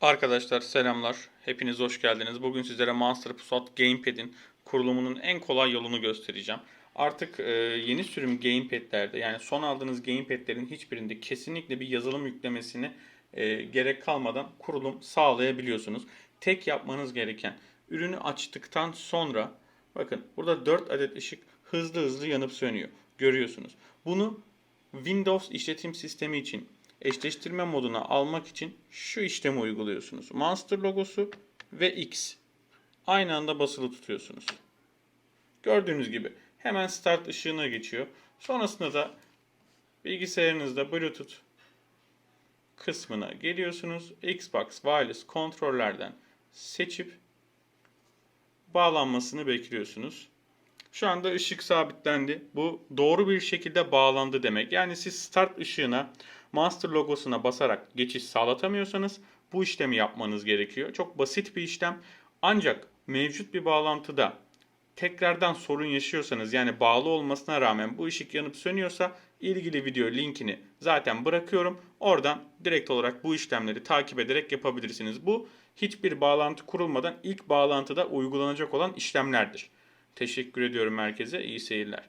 Arkadaşlar selamlar. Hepiniz hoş geldiniz. Bugün sizlere Monster Pusat Gamepad'in kurulumunun en kolay yolunu göstereceğim. Artık e, yeni sürüm gamepad'lerde yani son aldığınız gamepad'lerin hiçbirinde kesinlikle bir yazılım yüklemesini e, gerek kalmadan kurulum sağlayabiliyorsunuz. Tek yapmanız gereken ürünü açtıktan sonra bakın burada 4 adet ışık hızlı hızlı yanıp sönüyor. Görüyorsunuz. Bunu Windows işletim sistemi için eşleştirme moduna almak için şu işlemi uyguluyorsunuz. Monster logosu ve X. Aynı anda basılı tutuyorsunuz. Gördüğünüz gibi hemen start ışığına geçiyor. Sonrasında da bilgisayarınızda Bluetooth kısmına geliyorsunuz. Xbox Wireless kontrollerden seçip bağlanmasını bekliyorsunuz. Şu anda ışık sabitlendi. Bu doğru bir şekilde bağlandı demek. Yani siz start ışığına master logosuna basarak geçiş sağlatamıyorsanız bu işlemi yapmanız gerekiyor. Çok basit bir işlem. Ancak mevcut bir bağlantıda tekrardan sorun yaşıyorsanız yani bağlı olmasına rağmen bu ışık yanıp sönüyorsa ilgili video linkini zaten bırakıyorum. Oradan direkt olarak bu işlemleri takip ederek yapabilirsiniz. Bu hiçbir bağlantı kurulmadan ilk bağlantıda uygulanacak olan işlemlerdir. Teşekkür ediyorum herkese. İyi seyirler.